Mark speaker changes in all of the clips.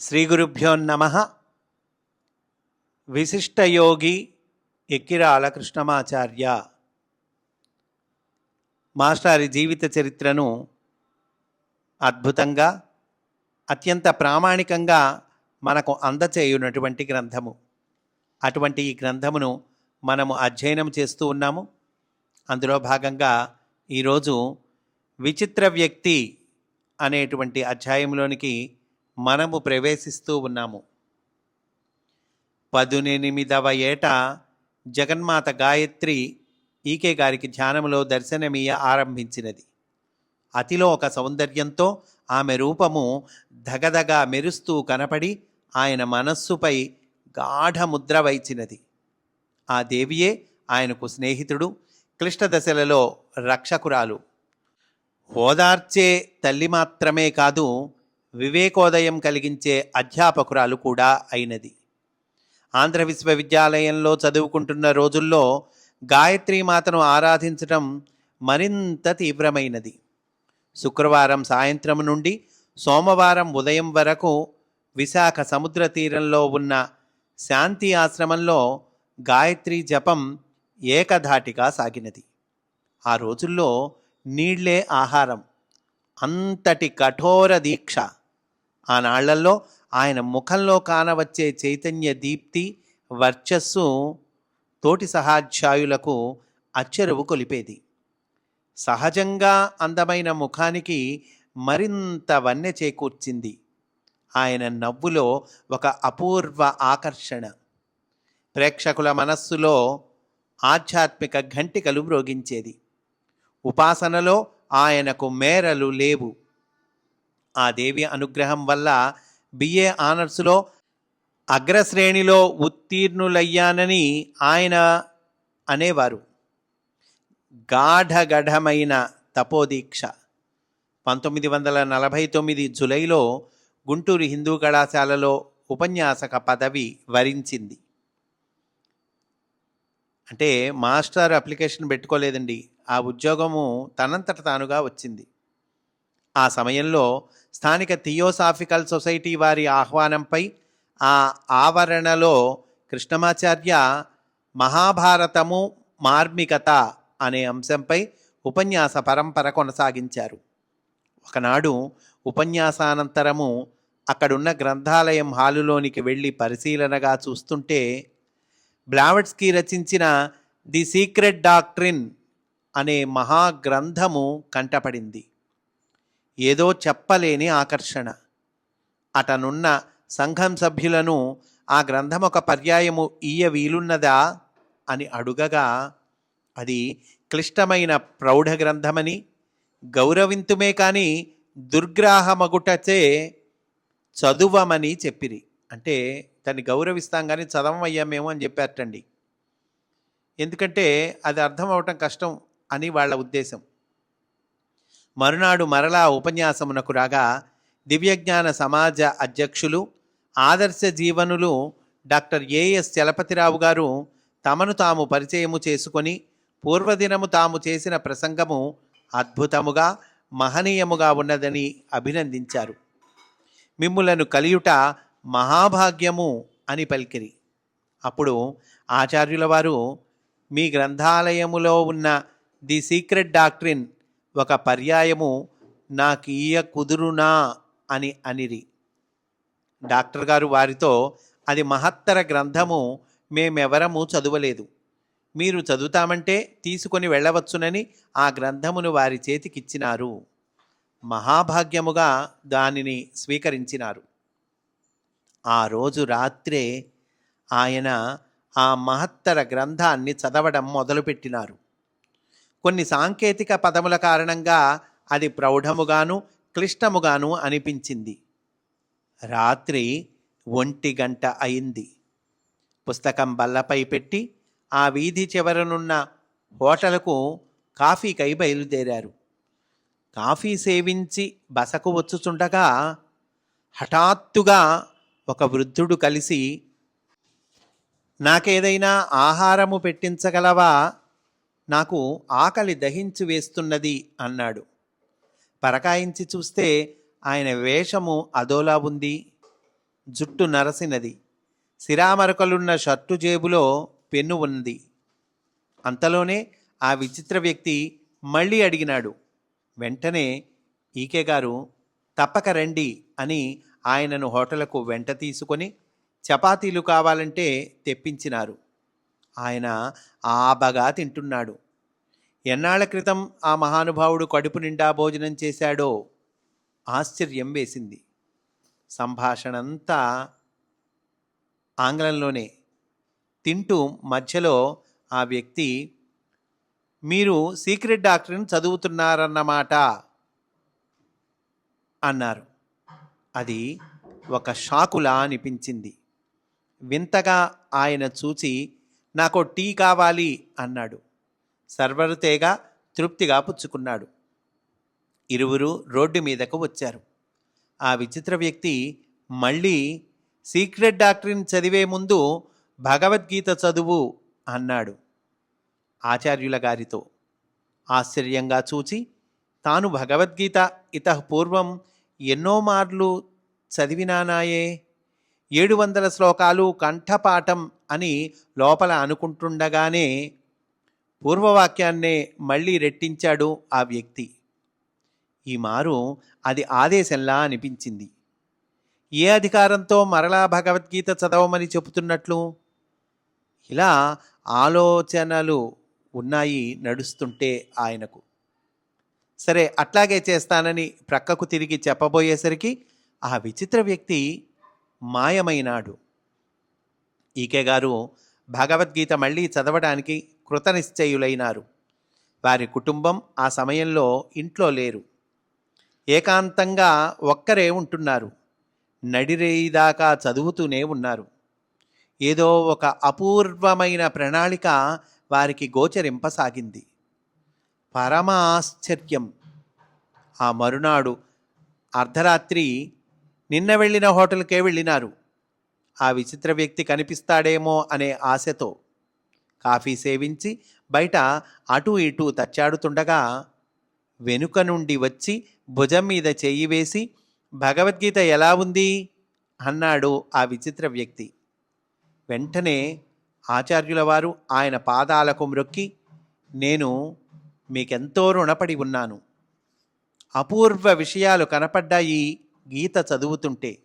Speaker 1: శ్రీగురుభ్యో నమ. విశిష్టయోగి ఎక్కిరాల కృష్ణమాచార్య మాస్టారి జీవిత చరిత్రను అద్భుతంగా అత్యంత ప్రామాణికంగా మనకు అందచేయునటువంటి గ్రంథము. అటువంటి ఈ గ్రంథమును మనము అధ్యయనం చేస్తూ ఉన్నాము. అందులో భాగంగా ఈరోజు విచిత్ర వ్యక్తి అనేటువంటి అధ్యాయంలోనికి మనము ప్రవేశిస్తూ ఉన్నాము. పదునెనిమిదవ ఏట జగన్మాత గాయత్రి ఈకే గారికి ధ్యానములో దర్శనమీయ ఆరంభించినది. అతిలో ఒక సౌందర్యంతో ఆమె రూపము ధగధగ మెరుస్తూ కనపడి ఆయన మనస్సుపై గాఢ ముద్ర వైచినది. ఆ దేవియే ఆయనకు స్నేహితుడు క్లిష్ట దశలలో రక్షకురాలు. ఓదార్చే తల్లి మాత్రమే కాదు వివేకోదయం కలిగించే అధ్యాపకురాలు కూడా అయినది. ఆంధ్ర విశ్వవిద్యాలయంలో చదువుకుంటున్న రోజుల్లో గాయత్రీ మాతను ఆరాధించటం మరింత తీవ్రమైనది. శుక్రవారం సాయంత్రం నుండి సోమవారం ఉదయం వరకు విశాఖ సముద్ర తీరంలో ఉన్న శాంతి ఆశ్రమంలో గాయత్రి జపం ఏకధాటిగా సాగినది. ఆ రోజుల్లో నీళ్ళే ఆహారం. అంతటి కఠోర దీక్ష. ఆనాళ్ళలో ఆయన ముఖంలో కానవచ్చే చైతన్య దీప్తి వర్చస్సు తోటి సహాధ్యాయులకు అచ్చెరువు కొలిపేది. సహజంగా అందమైన ముఖానికి మరింత వన్నె చేకూర్చింది. ఆయన నవ్వులో ఒక అపూర్వ ఆకర్షణ. ప్రేక్షకుల మనస్సులో ఆధ్యాత్మిక ఘంటికలు మ్రోగించేది. ఉపాసనలో ఆయనకు మేరలు లేవు. ఆ దేవి అనుగ్రహం వల్ల బిఏ ఆనర్స్లో అగ్రశ్రేణిలో ఉత్తీర్ణులయ్యానని ఆయన అనేవారు. గాఢగఢమైన తపోదీక్ష. పంతొమ్మిది వందల నలభై తొమ్మిది జులైలో గుంటూరు హిందూ కళాశాలలో ఉపన్యాసక పదవి వరించింది. అంటే మాస్టర్ అప్లికేషన్ పెట్టుకోలేదండి. ఆ ఉద్యోగము తనంతట తానుగా వచ్చింది. ఆ సమయంలో స్థానిక థియోసాఫికల్ సొసైటీ వారి ఆహ్వానంపై ఆ ఆవరణలో కృష్ణమాచార్య మహాభారతము మార్మికత అనే అంశంపై ఉపన్యాస పరంపర కొనసాగించారు. ఒకనాడు ఉపన్యాసానంతరము అక్కడున్న గ్రంథాలయం హాలులోనికి వెళ్ళి పరిశీలనగా చూస్తుంటే బ్లావెట్స్కి రచించిన ది సీక్రెట్ డాక్ట్రిన్ అనే మహాగ్రంథము కంటపడింది. ఏదో చెప్పలేని ఆకర్షణ. అటనున్న సంఘం సభ్యులను ఆ గ్రంథం ఒక పర్యాయము ఈయ వీలున్నదా అని అడుగగా అది క్లిష్టమైన ప్రౌఢ గ్రంథమని గౌరవింతుమే కానీ దుర్గ్రాహమగుటచే చదువమని చెప్పిరి. అంటే దాన్ని గౌరవిస్తాం కానీ చదవమయ్యామేమో అని చెప్పారటండి. ఎందుకంటే అది అర్థం అవటం కష్టం అని వాళ్ళ ఉద్దేశం. మరునాడు మరలా ఉపన్యాసమునకు రాగా దివ్యజ్ఞాన సమాజ అధ్యక్షులు ఆదర్శ జీవనులు డాక్టర్ ఏఎస్ చలపతిరావు గారు తమను తాము పరిచయము చేసుకొని పూర్వదినము తాము చేసిన ప్రసంగము అద్భుతముగా మహనీయముగా ఉన్నదని అభినందించారు. మిమ్ములను కలియుట మహాభాగ్యము అని పలికిరి. అప్పుడు ఆచార్యుల వారు మీ గ్రంథాలయములో ఉన్న ది సీక్రెట్ డాక్ట్రిన్ ఒక పర్యాయము నాకీయ కుదురునా అని అనిరి. డాక్టర్ గారు వారితో అది మహత్తర గ్రంథము మేమెవరము చదవలేదు. మీరు చదువుతామంటే తీసుకొని వెళ్ళవచ్చునని ఆ గ్రంథమును వారి చేతికిచ్చినారు. మహాభాగ్యముగా దానిని స్వీకరించినారు. ఆ రోజు రాత్రే ఆయన ఆ మహత్తర గ్రంథాన్ని చదవడం మొదలుపెట్టినారు. కొన్ని సాంకేతిక పదముల కారణంగా అది ప్రౌఢముగాను క్లిష్టముగాను అనిపించింది. రాత్రి ఒంటి గంట అయింది. పుస్తకం బల్లపై పెట్టి ఆ వీధి చివరనున్న హోటలకు కాఫీకై బయలుదేరారు. కాఫీ సేవించి బసకు వచ్చుచుండగా హఠాత్తుగా ఒక వృద్ధుడు కలిసి నాకేదైనా ఆహారము పెట్టించగలవా? నాకు ఆకలి దహించి వేస్తున్నది అన్నాడు. పరకాయించి చూస్తే ఆయన వేషము అదోలా ఉంది. జుట్టు నరసినది. సిరామరకలున్న షర్టు జేబులో పెన్ను ఉంది అంతలోనే ఆ విచిత్ర వ్యక్తి మళ్ళీ అడిగినాడు. వెంటనే ఈకే గారు తప్పక రండి అని ఆయనను హోటలకు వెంట తీసుకొని చపాతీలు కావాలంటే తెప్పించినారు. ఆయన ఆబగా తింటున్నాడు. ఎన్నాళ్ళ క్రితం ఆ మహానుభావుడు కడుపు నిండా భోజనం చేశాడో ఆశ్చర్యం వేసింది. సంభాషణంతా ఆంగ్లంలోనే. తింటూ మధ్యలో ఆ వ్యక్తి మీరు సీక్రెట్ డాక్టర్ని చదువుతున్నారన్నమాట అన్నారు. అది ఒక షాకులా అనిపించింది. వింతగా ఆయన చూచి నాకు టీ కావాలి అన్నాడు. సర్వరు తేగ తృప్తిగా పుచ్చుకున్నాడు. ఇరువురు రోడ్డు మీదకు వచ్చారు. ఆ విచిత్ర వ్యక్తి మళ్ళీ సీక్రెట్ డాక్టరీని చదివే ముందు భగవద్గీత చదువు అన్నాడు ఆచార్యుల గారితో. ఆశ్చర్యంగా చూచి తాను భగవద్గీత ఇతః పూర్వం ఎన్నో మార్లు చదివినానాయే ఏడు వందల శ్లోకాలు కంఠపాఠం అని లోపల అనుకుంటుండగానే పూర్వవాక్యాన్నే మళ్ళీ రెట్టించాడు ఆ వ్యక్తి. ఈ మారు అది ఆదేశంలా అనిపించింది. ఏ అధికారంతో మరలా భగవద్గీత చదవమని చెబుతున్నట్లు? ఇలా ఆలోచనలు ఉన్నాయి నడుస్తుంటే ఆయనకు. సరే అట్లాగే చేస్తానని ప్రక్కకు తిరిగి చెప్పబోయేసరికి ఆ విచిత్ర వ్యక్తి మాయమైనాడు. ఈకే గారు భగవద్గీత మళ్ళీ చదవడానికి కృతనిశ్చయులైనారు. వారి కుటుంబం ఆ సమయంలో ఇంట్లో లేరు. ఏకాంతంగా ఒక్కరే ఉంటున్నారు. నడిరేయిదాకా చదువుతూనే ఉన్నారు. ఏదో ఒక అపూర్వమైన ప్రణాళిక వారికి గోచరింపసాగింది. పరమ ఆశ్చర్యం ఆ మరునాడు అర్ధరాత్రి నిన్న వెళ్ళిన హోటల్కే వెళ్ళినారు. ఆ విచిత్ర వ్యక్తి కనిపిస్తాడేమో అనే ఆశతో కాఫీ సేవించి బయట అటూ ఇటూ తచ్చాడుతుండగా వెనుక నుండి వచ్చి భుజం మీద చేయి వేసి భగవద్గీత ఎలా ఉంది? అన్నాడు ఆ విచిత్ర వ్యక్తి. వెంటనే ఆచార్యుల వారు ఆయన పాదాలకు మ్రొక్కి నేను మీకెంతో రుణపడి ఉన్నాను. అపూర్వ విషయాలు కనపడ్డాయి. గీత చదువుతుంటే.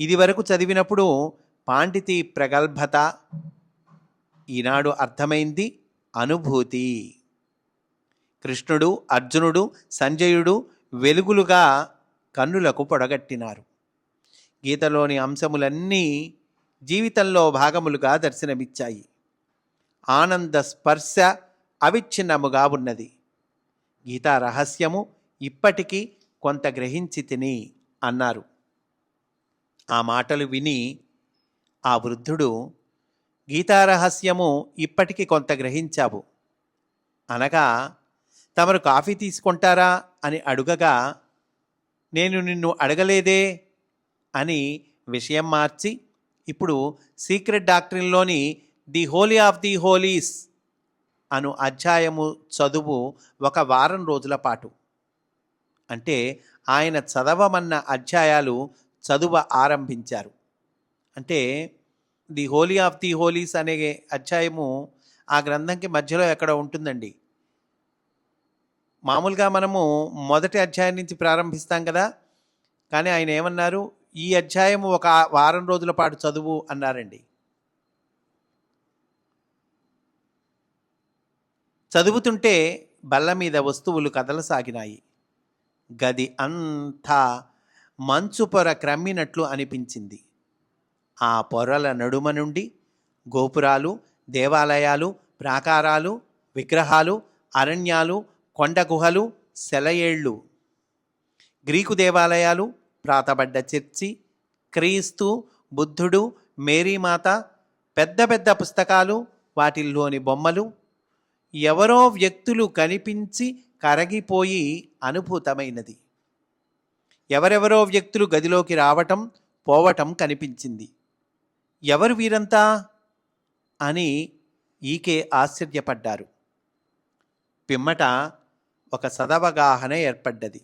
Speaker 1: ఇదివరకు చదివినప్పుడు పాండితి ప్రగల్భత ఈనాడు అర్థమైంది అనుభూతి. కృష్ణుడు అర్జునుడు సంజయుడు వెలుగులుగా కన్నులకు పొడగట్టినారు. గీతలోని అంశములన్నీ జీవితంలో భాగములుగా దర్శనమిచ్చాయి. ఆనంద స్పర్శ అవిచ్ఛిన్నముగా ఉన్నది. గీతా రహస్యము ఇప్పటికీ కొంత గ్రహించి తిని అన్నారు. ఆ మాటలు విని ఆ వృద్ధుడు గీతారహస్యము ఇప్పటికి కొంత గ్రహించావు. అనగా తమరు కాఫీ తీసుకుంటారా? అని అడుగగా నేను నిన్ను అడగలేదే? అని విషయం మార్చి ఇప్పుడు secret డాక్టరీన్లోని the holy of the holies అను అధ్యాయము చదువు ఒక వారం రోజుల పాటు. అంటే ఆయన చదవమన్న అధ్యాయాలు చదువ ఆరంభించారు. అంటే the holy of the holies అనే అధ్యాయము ఆ గ్రంథంకి మధ్యలో ఎక్కడ ఉంటుందండి? మామూలుగా మనము మొదటి అధ్యాయం నుంచి ప్రారంభిస్తాం కదా? కానీ ఆయన ఏమన్నారు? ఈ అధ్యాయం ఒక వారం రోజుల పాటు చదువు అన్నారండి. చదువుతుంటే బల్ల మీద వస్తువులు కదలసాగినాయి. గది అంతా మంచు పొర క్రమ్మినట్లు అనిపించింది. ఆ పొరల నడుమ నుండి గోపురాలు దేవాలయాలు ప్రాకారాలు విగ్రహాలు అరణ్యాలు కొండ గుహలు సెలయేళ్ళు. గ్రీకు దేవాలయాలు ప్రాతబడ్డ చర్చి క్రీస్తు బుద్ధుడు మేరీమాత పెద్ద పెద్ద పుస్తకాలు వాటిల్లోని బొమ్మలు ఎవరో వ్యక్తులు కనిపించి కరగిపోయి అనుభూతమైనది. ఎవరెవరో వ్యక్తులు గదిలోకి రావటం పోవటం కనిపించింది. ఎవరు వీరంతా? అని ఈకే ఆశ్చర్యపడ్డారు. పిమ్మట ఒక సదవగాహన ఏర్పడ్డది.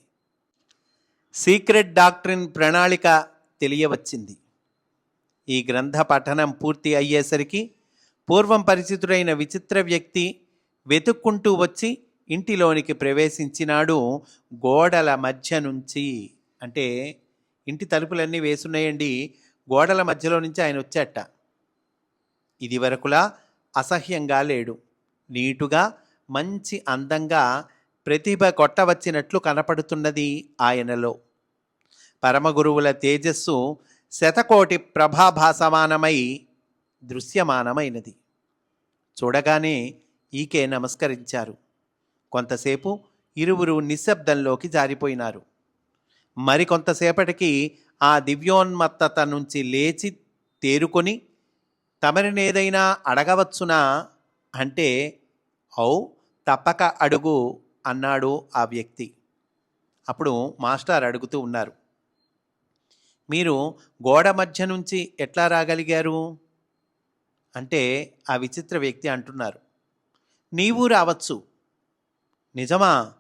Speaker 1: సీక్రెట్ డాక్ట్రిన్ ప్రణాళిక తెలియవచ్చింది. ఈ గ్రంథ పఠనం పూర్తి అయ్యేసరికి పూర్వం పరిచితుడైన విచిత్ర వ్యక్తి వెతుక్కుంటూ వచ్చి ఇంటిలోనికి ప్రవేశించినాడు గోడల మధ్య నుంచి. అంటే ఇంటి తలుపులన్నీ వేసున్నాయండి. గోడల మధ్యలో నుంచి ఆయన వచ్చాట. ఇది వరకులా అసహ్యంగా లేడు. నీటుగా మంచి అందంగా ప్రతిభ కొట్టవచ్చినట్లు కనపడుతున్నది ఆయనలో. పరమగురువుల తేజస్సు శతకోటి ప్రభాభాసమానమై దృశ్యమానమైనది. చూడగానే ఈకే నమస్కరించారు. కొంతసేపు ఇరువురు నిశ్శబ్దంలోకి జారిపోయినారు. మరికొంతసేపటికి ఆ దివ్యోన్మత్తత నుంచి లేచి తేరుకొని తమరినేదైనా అడగవచ్చునా? అంటే ఔ తప్పక అడుగు అన్నాడు ఆ వ్యక్తి. అప్పుడు మాస్టర్ అడుగుతూ ఉన్నారు మీరు గోడ మధ్య నుంచి ఎట్లా రాగలిగారు? అంటే ఆ విచిత్ర వ్యక్తి అంటున్నారు నీవు రావచ్చు. నిజమా?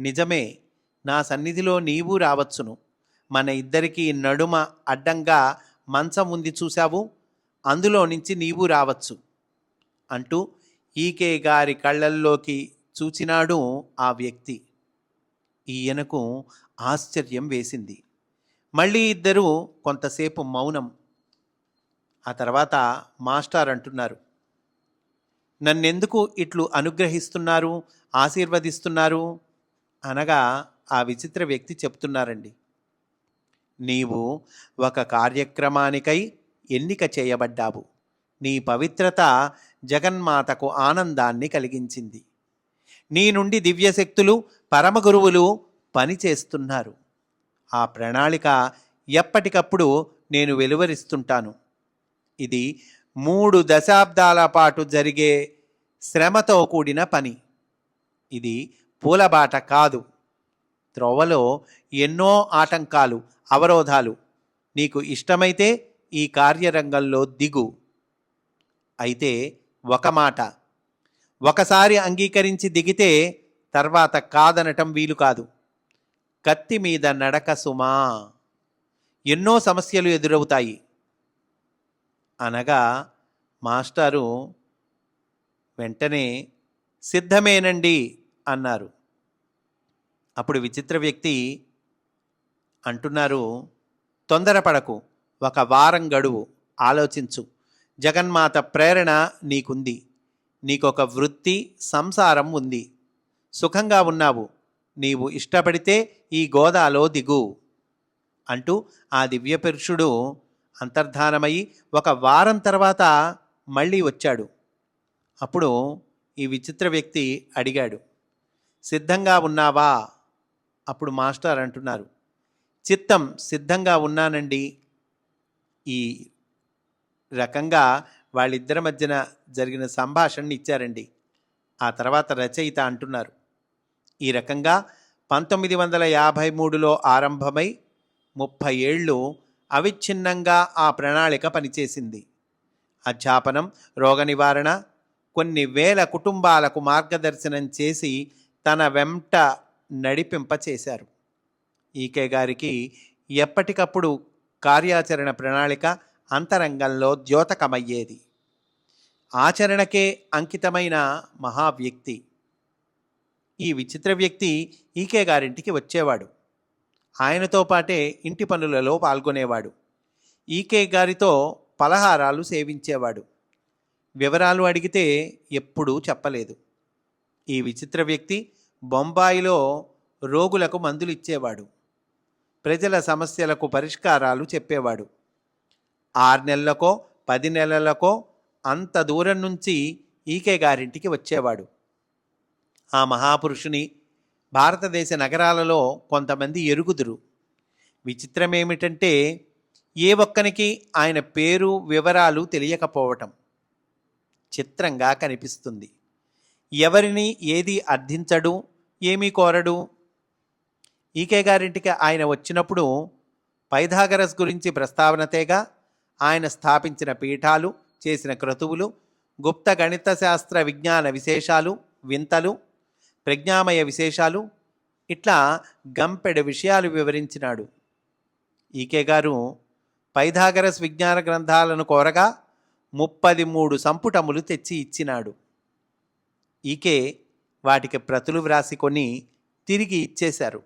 Speaker 1: నిజమే. నా సన్నిధిలో నీవు రావచ్చును. మన ఇద్దరికి నడుమ అడ్డంగా మంచం ఉంది చూశావు? అందులో నుంచి నీవు రావచ్చు. అంటూ ఈకే గారి కళ్ళల్లోకి చూచినాడు ఆ వ్యక్తి. ఈయనకు ఆశ్చర్యం వేసింది. మళ్ళీ ఇద్దరూ కొంతసేపు మౌనం. ఆ తర్వాత మాస్టర్ అంటున్నారు నన్నెందుకు ఇట్లు అనుగ్రహిస్తున్నారు? ఆశీర్వదిస్తున్నారు అనగా ఆ విచిత్ర వ్యక్తి చెప్తున్నారండి. నీవు ఒక కార్యక్రమానికై ఎన్నిక చేయబడ్డావు. నీ పవిత్రత జగన్మాతకు ఆనందాన్ని కలిగించింది. నీ నుండి దివ్యశక్తులు పరమగురువులు పనిచేస్తున్నారు. ఆ ప్రణాళిక ఎప్పటికప్పుడు నేను వెలువరిస్తుంటాను. ఇది మూడు దశాబ్దాల పాటు జరిగే శ్రమతో కూడిన పని. ఇది పూలబాట కాదు. త్రోవలో ఎన్నో ఆటంకాలు అవరోధాలు. నీకు ఇష్టమైతే ఈ కార్యరంగంలో దిగు. అయితే ఒక మాట. ఒకసారి అంగీకరించి దిగితే తర్వాత కాదనటం వీలు కాదు. కత్తి మీద నడక సుమా. ఎన్నో సమస్యలు ఎదురవుతాయి. అనగా మాస్టారు వెంటనే సిద్ధమేనండి. అన్నారు. అప్పుడు విచిత్ర వ్యక్తి అంటున్నారు తొందరపడకు ఒక వారం గడువు ఆలోచించు. జగన్మాత ప్రేరణ నీకుంది. నీకొక వృత్తి సంసారం ఉంది. సుఖంగా ఉన్నావు. నీవు ఇష్టపడితే ఈ గోదాలో దిగు. అంటూ ఆ దివ్యపురుషుడు అంతర్ధానమై ఒక వారం తర్వాత మళ్ళీ వచ్చాడు. అప్పుడు ఈ విచిత్ర వ్యక్తి అడిగాడు సిద్ధంగా ఉన్నావా? అప్పుడు మాస్టర్ అంటున్నారు. చిత్తం సిద్ధంగా ఉన్నానండి. ఈ రకంగా వాళ్ళిద్దరి మధ్యన జరిగిన సంభాషణని ఇచ్చారండి. ఆ తర్వాత రచయిత అంటున్నారు. ఈ రకంగా పంతొమ్మిది వందల యాభై మూడులో ఆరంభమై ముప్పై ఏళ్ళు అవిచ్ఛిన్నంగా ఆ ప్రణాళిక పనిచేసింది. అధ్యాపనం రోగ నివారణ కొన్ని వేల కుటుంబాలకు మార్గదర్శనం చేసి తన వెంట నడిపింప చేశారు ఈకే గారికి ఎప్పటికప్పుడు కార్యాచరణ ప్రణాళిక అంతరంగంలో ద్యోతకమయ్యేది. ఆచరణకే అంకితమైన మహావ్యక్తి. ఈ విచిత్ర వ్యక్తి ఈకే గారింటికి వచ్చేవాడు. ఆయనతో పాటే ఇంటి పనులలో పాల్గొనేవాడు. ఈకే గారితో పలహారాలు సేవించేవాడు. వివరాలు అడిగితే ఎప్పుడూ చెప్పలేదు. ఈ విచిత్ర వ్యక్తి బొంబాయిలో రోగులకు మందులు ఇచ్చేవాడు. ప్రజల సమస్యలకు పరిష్కారాలు చెప్పేవాడు. ఆరు నెలలకో పది నెలలకో అంత దూరం నుంచి ఈకే గారింటికి వచ్చేవాడు. ఆ మహాపురుషుని భారతదేశ నగరాలలో కొంతమంది ఎరుగుదురు. విచిత్రమేమిటంటే ఏ ఒక్కనికి ఆయన పేరు వివరాలు తెలియకపోవటం చిత్రంగా కనిపిస్తుంది. ఎవరిని ఏది అర్థించడు ఏమీ కోరడు? ఈకే గారింటికి ఆయన వచ్చినప్పుడు పైథాగరస్ గురించి ప్రస్తావనతేగా ఆయన స్థాపించిన పీఠాలు చేసిన క్రతువులు గుప్త గణిత శాస్త్ర విజ్ఞాన విశేషాలు వింతలు ప్రజ్ఞామయ విశేషాలు ఇట్లా గంపెడు విషయాలు వివరించినాడు. ఈకే గారు పైథాగరస్ విజ్ఞాన గ్రంథాలను కోరగా ముప్పది మూడు సంపుటములు తెచ్చి ఇచ్చినాడు. ఈకే వాటికి ప్రతులు వ్రాసి కొని తిరిగి ఇచ్చేశారు.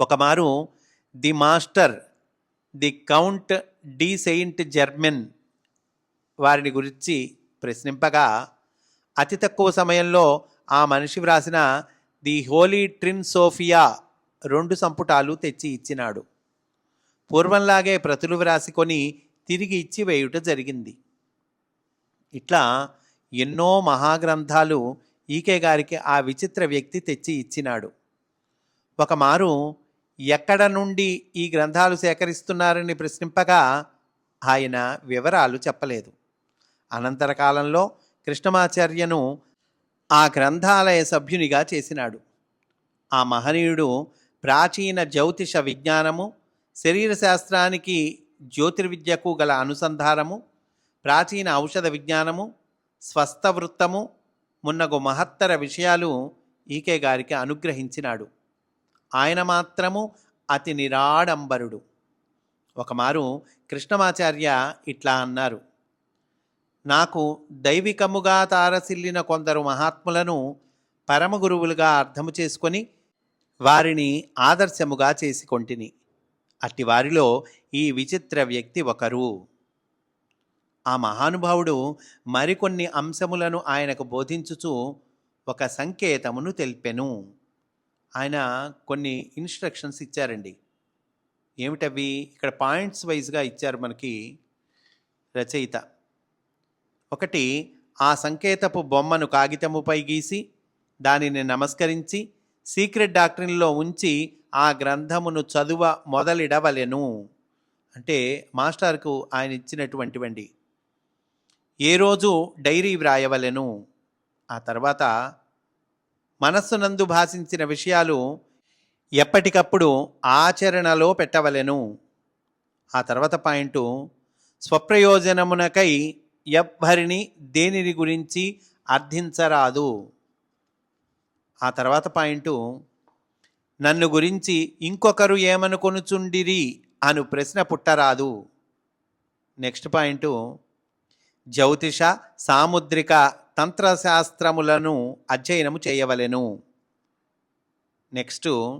Speaker 1: ఒకమారు the Master the Count de Saint Germain వారిని గురించి ప్రశ్నింపగా అతి తక్కువ సమయంలో ఆ మనిషి వ్రాసిన ది హోలీ ట్రిన్ సోఫియా రెండు సంపుటాలు తెచ్చి ఇచ్చినాడు. పూర్వంలాగే ప్రతులు వ్రాసికొని తిరిగి ఇచ్చి వేయుట జరిగింది. ఇట్లా ఎన్నో మహాగ్రంథాలు ఈకే గారికి ఆ విచిత్ర వ్యక్తి తెచ్చి ఇచ్చినాడు. ఒకమారు ఎక్కడ నుండి ఈ గ్రంథాలు సేకరిస్తున్నారని ప్రశ్నింపగా ఆయన వివరాలు చెప్పలేదు. అనంతర కాలంలో కృష్ణమాచార్యను ఆ గ్రంథాలయ సభ్యునిగా చేసినాడు. ఆ మహనీయుడు ప్రాచీన జ్యోతిష విజ్ఞానము శరీర శాస్త్రానికి జ్యోతిర్విద్యకు గల అనుసంధానము ప్రాచీన ఔషధ విజ్ఞానము స్వస్థ వృత్తము మున్నగు మహత్తర విషయాలు ఈకే గారికి అనుగ్రహించినాడు. ఆయన మాత్రము అతి నిరాడంబరుడు. ఒకమారు కృష్ణమాచార్య ఇట్లా అన్నారు నాకు దైవికముగా తారసిల్లిన కొందరు మహాత్ములను పరమగురువులుగా అర్థము చేసుకొని వారిని ఆదర్శముగా చేసి కొంటిని అట్టి వారిలో ఈ విచిత్ర వ్యక్తి ఒకరు. ఆ మహానుభావుడు మరికొన్ని అంశములను ఆయనకు బోధించుచు ఒక సంకేతమును తెలిపెను. ఆయన కొన్ని ఇన్స్ట్రక్షన్స్ ఇచ్చారండి. ఏమిటవి? ఇక్కడ పాయింట్స్ వైజ్గా ఇచ్చారు మనకి రచయిత. ఒకటి ఆ సంకేతపు బొమ్మను కాగితముపై గీసి దానిని నమస్కరించి సీక్రెట్ డాక్టరీన్లో ఉంచి ఆ గ్రంథమును చదువ మొదలిడవలెను. అంటే మాస్టర్కు ఆయన ఇచ్చినటువంటివండి. ఏ రోజు డైరీ వ్రాయవలెను? ఆ తర్వాత మనస్సునందు భాషించిన విషయాలు ఎప్పటికప్పుడు ఆచరణలో పెట్టవలెను. ఆ తర్వాత పాయింటు స్వప్రయోజనమునకై ఎవ్వరిని దేనిని గురించి అర్థించరాదు. ఆ తర్వాత పాయింటు నన్ను గురించి ఇంకొకరు ఏమనుకొనుచుండిరి అను ప్రశ్న పుట్టరాదు. నెక్స్ట్ పాయింటు జ్యోతిష సాముద్రిక తంత్రశాస్త్రములను అధ్యయనము చేయవలెను. నెక్స్ట్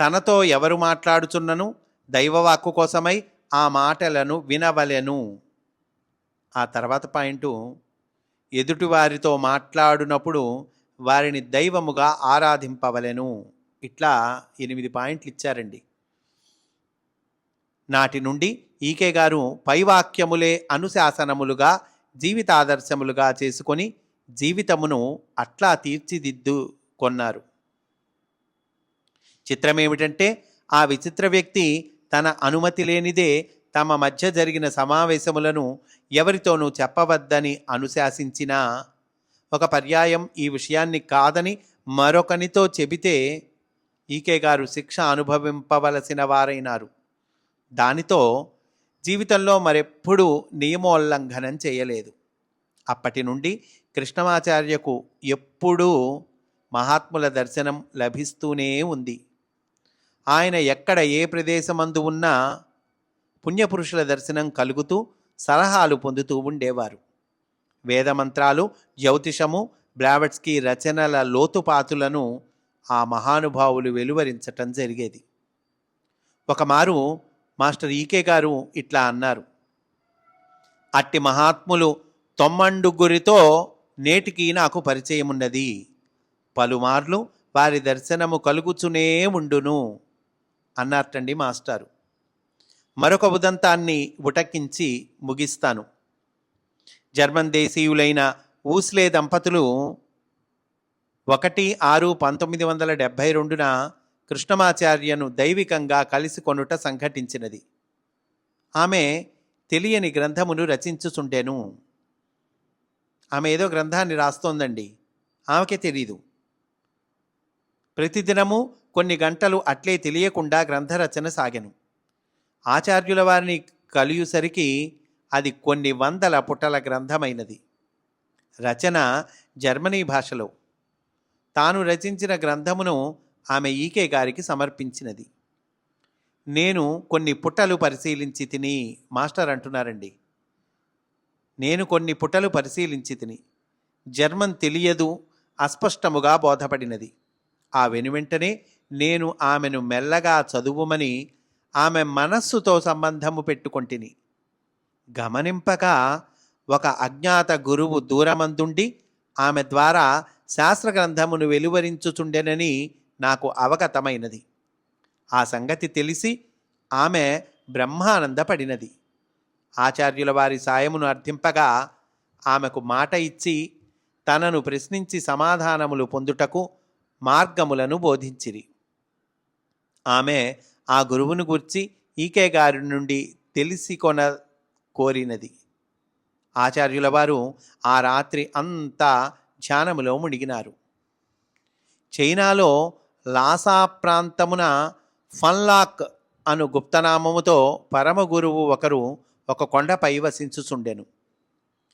Speaker 1: తనతో ఎవరు మాట్లాడుచున్నను? దైవవాక్కు కోసమై ఆ మాటలను వినవలెను. ఆ తర్వాత పాయింట్ ఎదుటివారితో మాట్లాడినప్పుడు వారిని దైవముగా ఆరాధింపవలెను. ఇట్లా ఎనిమిది పాయింట్లు ఇచ్చారండి నాటి నుండి ఈకే గారు పైవాక్యములే అనుశాసనములుగా జీవితాదర్శములుగా చేసుకొని జీవితమును అట్లా తీర్చిదిద్దు కొన్నారు. చిత్రమేమిటంటే ఆ విచిత్ర వ్యక్తి తన అనుమతి లేనిదే తమ మధ్య జరిగిన సమావేశములను ఎవరితోనూ చెప్పవద్దని అనుశాసించినా ఒక పర్యాయం ఈ విషయాన్ని కాదని మరొకనితో చెబితే ఈకే గారు శిక్ష అనుభవింపవలసిన వారైనారు. దానితో జీవితంలో మరెప్పుడూ నియమోల్లంఘనం చేయలేదు. అప్పటి నుండి కృష్ణమాచార్యకు ఎప్పుడూ మహాత్ముల దర్శనం లభిస్తూనే ఉంది. ఆయన ఎక్కడ ఏ ప్రదేశమందు ఉన్నా పుణ్యపురుషుల దర్శనం కలుగుతూ సలహాలు పొందుతూ ఉండేవారు. వేదమంత్రాలు జ్యోతిషము బ్రావెట్స్కి రచనల లోతుపాతులను ఆ మహానుభావులు వెలువరించటం జరిగేది. ఒకమారు మాస్టర్ ఈకే గారు ఇట్లా అన్నారు. అట్టి మహాత్ములు తొమ్మండుగురితో నేటికి నాకు పరిచయం ఉన్నది పలుమార్లు వారి దర్శనము కలుగుచునే ఉండును అన్నారటండి మాస్టారు. మరొక ఉదంతాన్ని ఉటకించి ముగిస్తాను. జర్మన్ దేశీయులైన ఊస్లే దంపతులు ఒకటి ఆరు పంతొమ్మిది వందల డెబ్భై రెండున కృష్ణమాచార్యను దైవికంగా కలిసి కొనుట సంఘటించినది. ఆమె తెలియని గ్రంథమును రచించుచుండెను. ఆమె ఏదో గ్రంథాన్ని రాస్తోందండి. ఆమెకే తెలీదు. ప్రతిదినము కొన్ని గంటలు అట్లే తెలియకుండా గ్రంథరచన సాగెను. ఆచార్యుల వారిని కలియుసరికి అది కొన్ని వందల పుటల గ్రంథమైనది. రచన జర్మనీ భాషలో. తాను రచించిన గ్రంథమును ఆమె ఈకే గారికి సమర్పించినది. నేను కొన్ని పుట్టలు పరిశీలించి తిని మాస్టర్ అంటున్నారండి. నేను కొన్ని పుటలు పరిశీలించి తిని జర్మన్ తెలియదు అస్పష్టముగా బోధపడినది. ఆ వెనువెంటనే నేను ఆమెను మెల్లగా చదువుమని ఆమె మనస్సుతో సంబంధము పెట్టుకొంటిని. గమనింపక ఒక అజ్ఞాత గురువు దూరమందుండి ఆమె ద్వారా శాస్త్ర గ్రంథమును వెలువరించుచుండెనని నాకు అవగతమైనది. ఆ సంగతి తెలిసి ఆమె బ్రహ్మానందపడినది. ఆచార్యుల వారి సాయమును అర్థింపగా ఆమెకు మాట ఇచ్చి తనను ప్రశ్నించి సమాధానములు పొందుటకు మార్గములను బోధించిరి. ఆమె ఆ గురువును గుర్చి ఈకే గారి నుండి తెలిసికొన కోరినది. ఆచార్యుల వారు ఆ రాత్రి అంతా ధ్యానములో మునిగినారు. చైనాలో లాసా ప్రాంతమున ఫన్లాక్ అను గుప్తనామముతో పరమగురువు ఒకరు ఒక కొండపై వసించుచుండెను.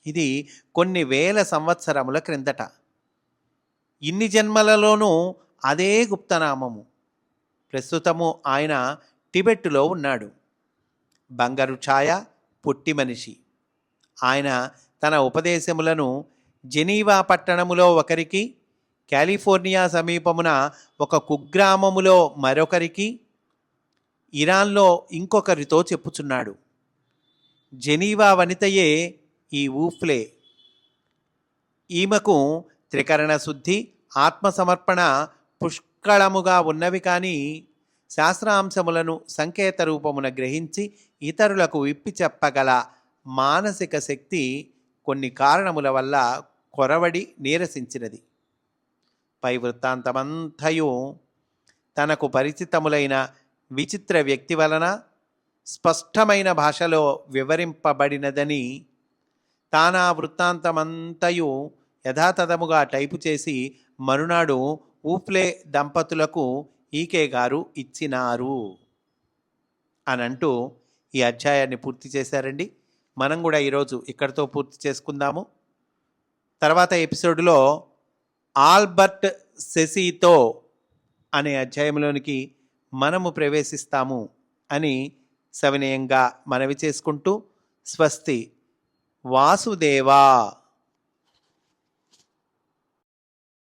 Speaker 1: ఇది కొన్ని వేల సంవత్సరముల క్రిందట. ఇన్ని జన్మలలోనూ అదే గుప్తనామము. ప్రస్తుతము ఆయన టిబెట్టులో ఉన్నాడు. బంగారు ఛాయ పుట్టి మనిషి. ఆయన తన ఉపదేశములను జెనీవా పట్టణములో ఒకరికి కాలిఫోర్నియా సమీపమున ఒక కుగ్రామములో మరొకరికి ఇరాన్లో ఇంకొకరితో చెప్పుచున్నాడు. జెనీవా వనితయే ఈ ఊఫ్లే. ఈమెకు త్రికరణ శుద్ధి ఆత్మసమర్పణ పుష్కళముగా ఉన్నవి కానీ శాస్త్రాంశములను సంకేత రూపమున గ్రహించి ఇతరులకు విప్పి చెప్పగల మానసిక శక్తి కొన్ని కారణముల వల్ల కొరవడి నీరసించినది. పై వృత్తాంతమంతయు తనకు పరిచితములైన విచిత్ర వ్యక్తి వలన స్పష్టమైన భాషలో వివరింపబడినదని తానా వృత్తాంతమంతయు యథాతథముగా టైపు చేసి మరునాడు ఊప్లే దంపతులకు ఈకే గారు ఇచ్చినారు అనంటూ ఈ అధ్యాయాన్ని పూర్తి చేశారండి. మనం కూడా ఈరోజు ఇక్కడితో పూర్తి చేసుకుందాము. తర్వాత ఎపిసోడ్లో ఆల్బర్ట్ సెసీతో అనే అధ్యాయంలోనికి మనము ప్రవేశిస్తాము అని సవినయంగా మనవి చేసుకుంటూ స్వస్తి వాసుదేవా.